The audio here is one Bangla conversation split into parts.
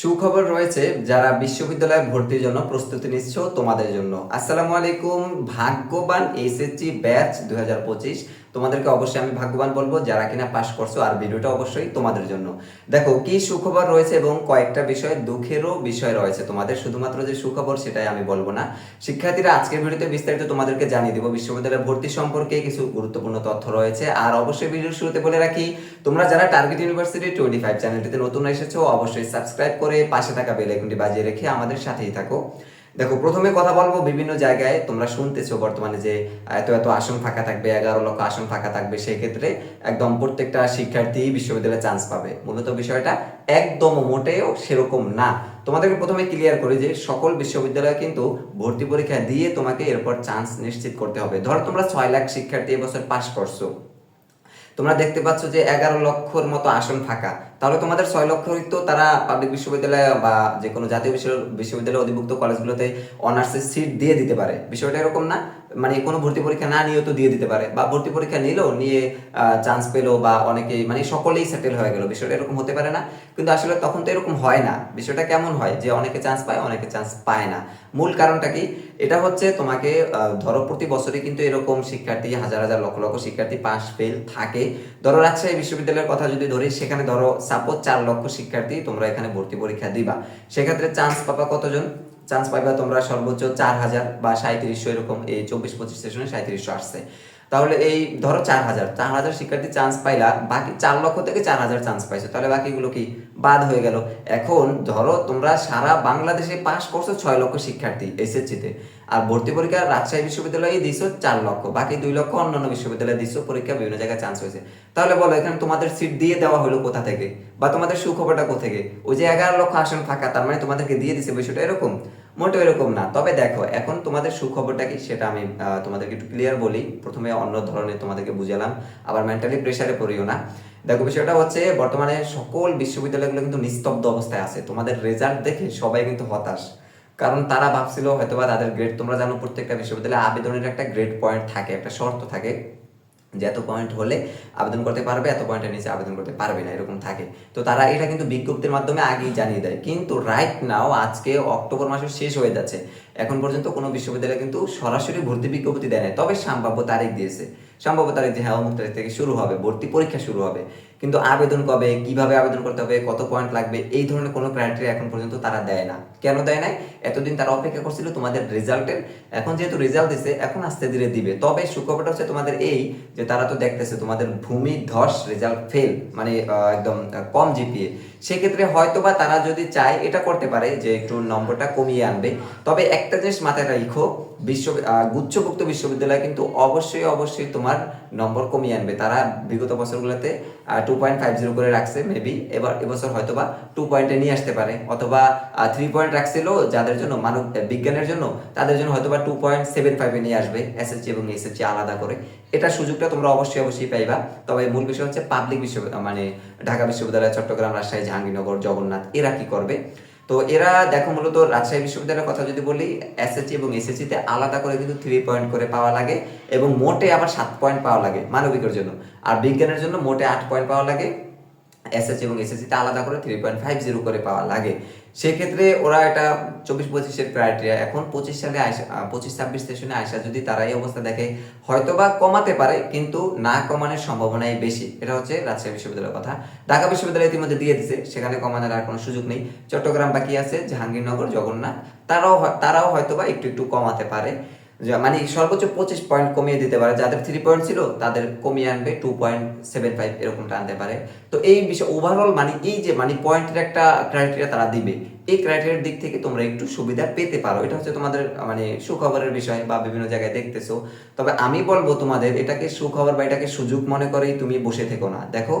সুখবর রয়েছে, যারা বিশ্ববিদ্যালয়ে ভর্তির জন্য প্রস্তুতি নিচ্ছ তোমাদের জন্য। আসসালামু আলাইকুম, ভাগ্যবান এসএসসি ব্যাচ দুই হাজার পঁচিশ। তোমাদেরকে অবশ্যই আমি ভাগ্যবান বলব, যারা কিনা পাস করছ আর ভিডিওটা অবশ্যই তোমাদের জন্য। দেখো, কি সুখবর রয়েছে এবং কয়েকটা বিষয় দুঃখেরও বিষয় রয়েছে। তোমাদের শুধুমাত্র যে সুখবর সেটাই আমি বলব না। শিক্ষার্থীরা, আজকের ভিডিওতে বিস্তারিত তোমাদেরকে জানিয়ে দিব। বিশ্ববিদ্যালয়ে ভর্তি সম্পর্কে কিছু গুরুত্বপূর্ণ তথ্য রয়েছে। আর অবশ্যই ভিডিওর শুরুতে বলে রাখি, তোমরা যারা টার্গেট ইউনিভার্সিটি টোয়েন্টি ফাইভ চ্যানেলটিতে নতুন এসেছ, অবশ্যই সাবস্ক্রাইব করে পাশে থাকা বেল বাজিয়ে রেখে আমাদের সাথেই থাকো। দেখো, প্রথমে কথা বলব বিভিন্ন জায়গায় তোমরা শুনতেছো বর্তমানে যে এত এত আসন ফাঁকা থাকবে, এগারো লক্ষ আসন ফাঁকা থাকবে সেই ক্ষেত্রে একদম প্রত্যেকটা শিক্ষার্থী বিশ্ববিদ্যালয়ে চান্স পাবে। মূলত বিষয়টা একদম মোটেও সেরকম না। তোমাদেরকে প্রথমে ক্লিয়ার করি যে সকল বিশ্ববিদ্যালয়ে কিন্তু ভর্তি পরীক্ষা দিয়ে তোমাকে এরপর চান্স নিশ্চিত করতে হবে। ধরো, তোমরা ছয় লাখ শিক্ষার্থী এবছর পাশ করছ। তোমরা দেখতে পাচ্ছ যে এগারো লক্ষর মতো আসন ফাঁকা। তাহলে তোমাদের ছয় লক্ষই তো তারা পাবলিক বিশ্ববিদ্যালয় বা যে কোনো জাতীয় বিশ্ব- বিশ্ববিদ্যালয় অধিভুক্ত কলেজগুলোতে অনার্সের সিট দিয়ে দিতে পারে। বিষয়টা এরকম না মানে কোনো ভর্তি পরীক্ষা না নিয়েও তো দিয়ে দিতে পারে, বা ভর্তি পরীক্ষা নিলেও নিয়ে চান্স পেল বা অনেকেই মানে সকলেই সেটেল হয়ে গেল, বিষয়টা এরকম হতে পারে না। কিন্তু আসলে তখন তো এরকম হয় না। বিষয়টা কেমন হয়? যে অনেকে চান্স পায়, অনেকে চান্স পায় না। মূল কারণটা কি? এটা হচ্ছে তোমাকে ধরো প্রতি বছরই কিন্তু এরকম শিক্ষার্থী, হাজার হাজার লক্ষ লক্ষ শিক্ষার্থী পাস ফেল থাকে। ধরো রাজশাহী বিশ্ববিদ্যালয়ের কথা যদি ধরি, সেখানে ধরো সাপোজ চার লক্ষ শিক্ষার্থী তোমরা এখানে ভর্তি পরীক্ষা দিবা। সেক্ষেত্রে চান্স পাবা কতজন? চান্স পাইবা তোমরা সর্বোচ্চ চার হাজার বা সাঁত্রিশশো এরকম এই চব্বিশ পঁচিশ সেশনে সাঁত্রিশশো আসছে। তাহলে এই ধরো চার হাজার চার হাজার শিক্ষার্থী চান্স পাইলা, বাকি চার লক্ষ থেকে চার হাজার চান্স পাইছো। তাহলে বাকিগুলো কি বাদ হয়ে গেল? এখন ধরো তোমরা সারা বাংলাদেশে পাশ করছ ছয় লক্ষ শিক্ষার্থী এসএসসিতে আর ভর্তি পরীক্ষা রাজশাহী বিশ্ববিদ্যালয়ে দিছো চার লক্ষ, বাকি দুই লক্ষ অন্যান্য বিশ্ববিদ্যালয়ে দিছো, পরীক্ষা বিভিন্ন জায়গায় চান্স হয়েছে। তাহলে বলো, এখানে তোমাদের সিট দিয়ে দেওয়া হলো কোথা থেকে? বা তোমাদের সুখবরটা কোথা থেকে? ওই যে এগারো লক্ষ আসন ফাঁকা, তার মানে তোমাদেরকে দিয়ে দিছে বিষয়টা এরকম? মোটেও এরকম না। তবে দেখো, এখন তোমাদের সুখবরটা কি? সেটা আমি তোমাদেরকে একটু ক্লিয়ার বলি। প্রথমে অন্য ধরনের তোমাদেরকে বুঝালাম। আবার মেন্টালি প্রেশারে পড়িও না। দেখো, বিষয়টা হচ্ছে বর্তমানে সকল বিশ্ববিদ্যালয়গুলো কিন্তু নিস্তব্ধ অবস্থায় আছে। তোমাদের রেজাল্ট দেখে সবাই কিন্তু হতাশ। কারণ তারা ভাবছিল হয়তোবা তাদের গ্রেড তোমরা জানো প্রত্যেকটা বিশ্ববিদ্যালয়ে আবেদনের একটা গ্রেড পয়েন্ট থাকে, একটা শর্ত থাকে যে এত পয়েন্ট হলে আবেদন করতে পারবে, এত পয়েন্টের নিচে আবেদন করতে পারবে না, এরকম থাকে। তো তারা এটা কিন্তু বিজ্ঞপ্তির মাধ্যমে আগেই জানিয়ে দেয়। কিন্তু রাইট নাও আজকে অক্টোবর মাসের শেষ হয়ে যাচ্ছে। এখন পর্যন্ত কোনো বিশ্ববিদ্যালয় কিন্তু সরাসরি ভর্তি বিজ্ঞপ্তি দেয় না তবে সম্ভাব্য তারিখ দিয়েছে। সম্ভাব্য তারিখ যে হ্যাঁ অমুক তারিখ থেকে শুরু হবে, ভর্তি পরীক্ষা শুরু হবে। কিন্তু আবেদন কবে, কীভাবে আবেদন করতে হবে, কত পয়েন্ট লাগবে, এই ধরনের কোনো ক্রাইটেরিয়া এখন পর্যন্ত তারা দেয় না। কেন দেয় নাই? এতদিন তারা অপেক্ষা করছিল তোমাদের রেজাল্টের এখন যেহেতু রেজাল্ট দিছে, এখন আস্তে ধীরে দিবে। তবে সুখবরটা হচ্ছে তোমাদের এই যে তারা তো দেখতেছে তোমাদের ভূমি ধস রেজাল্ট ফেল মানে একদম কম জিপিএ সেক্ষেত্রে হয়তো বা তারা যদি চায়, এটা করতে পারে যে একটু নম্বরটা কমিয়ে আনবে। তবে একটা জিনিস মাথায় রাখো বিশ্ব গুচ্ছভুক্ত বিশ্ববিদ্যালয় কিন্তু অবশ্যই অবশ্যই তোমার নম্বর কমিয়ে আনবে। তারা বিগত বছরগুলোতে টু পয়েন্ট ফাইভ জিরো করে রাখছে মেবি এবার এবছর টু পয়েন্টে নিয়ে আসতে পারে, অথবা থ্রি পয়েন্ট রাখছিল যাদের জন্য মানব বিজ্ঞানের জন্য, তাদের জন্য হয়তো বা টু পয়েন্ট সেভেন ফাইভে নিয়ে আসবে এসএসসি এবং এসএসসি আলাদা করে। এটা সুযোগটা তোমরা অবশ্যই অবশ্যই পাইবা। তবে মূল বিষয় হচ্ছে পাবলিক বিশ্ববিদ্যালয় মানে ঢাকা বিশ্ববিদ্যালয়, চট্টগ্রাম, রাজশাহী, জাহাঙ্গীরনগর, জগন্নাথ, এরা কি করবে? তো এরা দেখো মূলত রাজশাহী বিশ্ববিদ্যালয়ের কথা যদি বলি এসএসসি এবং এসএসসি তে আলাদা করে কিন্তু থ্রি পয়েন্ট করে পাওয়া লাগে এবং মোটে আবার সাত পয়েন্ট পাওয়া লাগে মানবিকের জন্য। আর বিজ্ঞানের জন্য মোটে আট পয়েন্ট পাওয়া লাগে। এসএসসি এবং এসএসসি তে আলাদা করে থ্রি পয়েন্ট ফাইভ জিরো করে পাওয়া লাগে। সেক্ষেত্রে ওরা এটা চব্বিশ পঁচিশের ক্রাইটেরিয়া এখন পঁচিশ সালে আহ, পঁচিশ ছাব্বিশ সেশনে আইসা যদি তারা এই অবস্থা দেখে হয়তোবা কমাতে পারে কিন্তু না কমানোর সম্ভাবনাই বেশি। এটা হচ্ছে রাজশাহী বিশ্ববিদ্যালয়ের কথা। ঢাকা বিশ্ববিদ্যালয় ইতিমধ্যে দিয়ে দিছে সেখানে কমানোর আর কোনো সুযোগ নেই। চট্টগ্রাম বাকি আছে জাহাঙ্গীরনগর জগন্নাথ। তারাও তারাও হয়তোবা একটু একটু কমাতে পারে। মানে সর্বোচ্চ পঁচিশ পয়েন্ট কমিয়ে দিতে পারে। যাদের থ্রি পয়েন্ট ছিল, তাদের কমিয়ে আনবে টু পয়েন্ট সেভেন ফাইভ এরকমটা আনতে পারে। তো এই বিষয়ে ওভারঅল মানে এই যে মানে পয়েন্টের একটা ক্রাইটেরিয়া তারা দিবে। এই ক্রাইটেরিয়ার দিক থেকে তোমরা একটু সুবিধা পেতে পারো। এটা হচ্ছে তোমাদের মানে সুখবরের বিষয় বা বিভিন্ন জায়গায় দেখতেছো। তবে আমি বলব তোমাদের, এটাকে সুখবর বা এটাকে সুযোগ মনে করেই তুমি বসে থেকো না। দেখো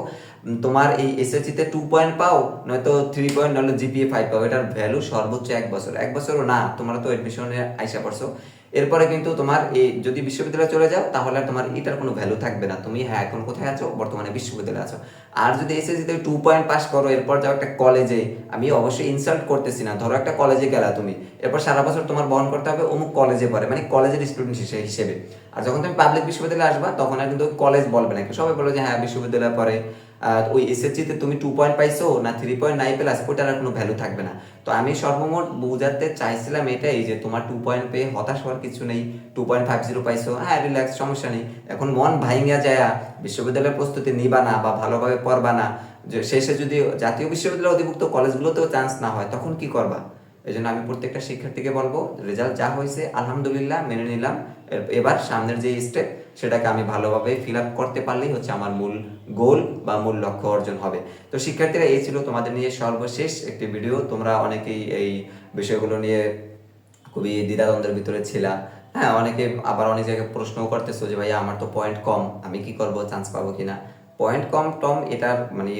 তোমার এই এসএসসি তে টু পয়েন্ট পাও, নয়তো থ্রি পয়েন্ট নাহলে জিপিএ ফাইভ পাও। এটার ভ্যালু সর্বোচ্চ এক বছর। এক বছরও না, তোমরা তো এডমিশনে আইসা পড়ছো। এরপরে কিন্তু তোমার এই যদি বিশ্ববিদ্যালয়ে চলে যাও, তাহলে তোমার এটার কোনো ভ্যালু থাকবে না। তুমি হ্যাঁ এখন কোথায় আছো? বর্তমানে বিশ্ববিদ্যালয়ে আছো। আর যদি এসএসসি তে টু পয়েন্ট পাস করো, এরপর যাও একটা কলেজে আমি অবশ্যই ইনসাল্ট করতেছি না। ধরো একটা কলেজে গেলা তুমি এরপর সারা বছর তোমার বহন করতে হবে অমুক কলেজে পড়ে মানে কলেজের স্টুডেন্ট হিসেবে। আর যখন তুমি পাবলিক বিশ্ববিদ্যালয়ে আসবা তখন আর কিন্তু কলেজ বলবে না। সবাই বলবে যে হ্যাঁ বিশ্ববিদ্যালয়ে আহ, ওই এসএসসিতে তুমি টু পয়েন্ট পাইছো না থ্রি পয়েন্ট নাই প্লাস ওটার আর কোনো ভ্যালু থাকবে না। তো আমি সর্বমোট বোঝাতে চাইছিলাম এটাই যে তোমার টু পয়েন্ট পেয়ে হতাশ হওয়ার কিছু নেই টু পয়েন্ট ফাইভ জিরো পাইছো হ্যাঁ রিল্যাক্স সমস্যা নেই। এখন মন ভাইঙ্গা যায় বিশ্ববিদ্যালয়ের প্রস্তুতি নিবা না বা ভালোভাবে পড়বা না শেষে যদি জাতীয় বিশ্ববিদ্যালয় অধিভুক্ত কলেজগুলোতেও চান্স না হয়, তখন কি করবা? এই জন্য আমি প্রত্যেকটা শিক্ষার্থীকে বলব রেজাল্ট যা হয়েছে, আলহামদুলিল্লাহ, মেনে নিলাম। এবার সামনের যে স্টেপ সেটাকে আমি ভালোভাবে ফিল আপ করতে পারলেই হচ্ছে আমার মূল গোল বা মূল লক্ষ্য অর্জন হবে। তো শিক্ষার্থীরা, এই ছিল তোমাদের নিয়ে সর্বশেষ একটি ভিডিও তোমরা অনেকেই এই বিষয়গুলো নিয়ে খুবই দ্বিধাদ্বন্দ্বের ভিতরে ছিলা। হ্যাঁ অনেকে আবার অনেক জায়গায় প্রশ্নও করতেছো যে, ভাইয়া, আমার তো পয়েন্ট কম, আমি কি করব? চান্স পাবো কিনা? পয়েন্ট কম, টম এটার মানে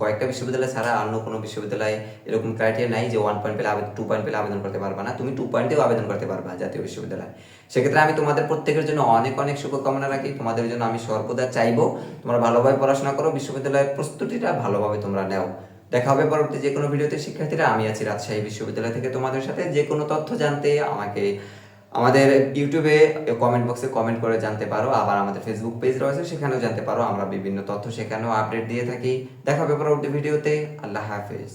কয়েকটা বিশ্ববিদ্যালয় ছাড়া অন্য কোনো বিশ্ববিদ্যালয়ে এরকম ক্রাইটেরিয়া নাই যে ওয়ান পয়েন্ট পেলে আবেদন টু পয়েন্ট পেলে আবেদন করতে পারবা না। তুমি টু পয়েন্টেও আবেদন করতে পারবা জাতীয় বিশ্ববিদ্যালয়। সেক্ষেত্রে আমি তোমাদের প্রত্যেকের জন্য অনেক অনেক শুভকামনা রাখি। তোমাদের জন্য আমি সর্বদা চাইব তোমরা ভালোভাবে পড়াশোনা করো, বিশ্ববিদ্যালয়ের প্রস্তুতিটা ভালোভাবে তোমরা নেও। দেখা হবে পরবর্তী যে কোনো ভিডিওতে। শিক্ষার্থীরা, আমি আছি রাজশাহী বিশ্ববিদ্যালয় থেকে তোমাদের সাথে। যে কোনো তথ্য জানতে আমাকে আমাদের ইউটিউবে কমেন্ট বক্সে কমেন্ট করে জানতে পারো, আবার আমাদের ফেসবুক পেজ রয়েছে, সেখানেও জানতে পারো, আমরা বিভিন্ন তথ্য সেখানেও আপডেট দিয়ে থাকি। দেখা হবে পরবর্তী ভিডিওতে আল্লাহ হাফেজ।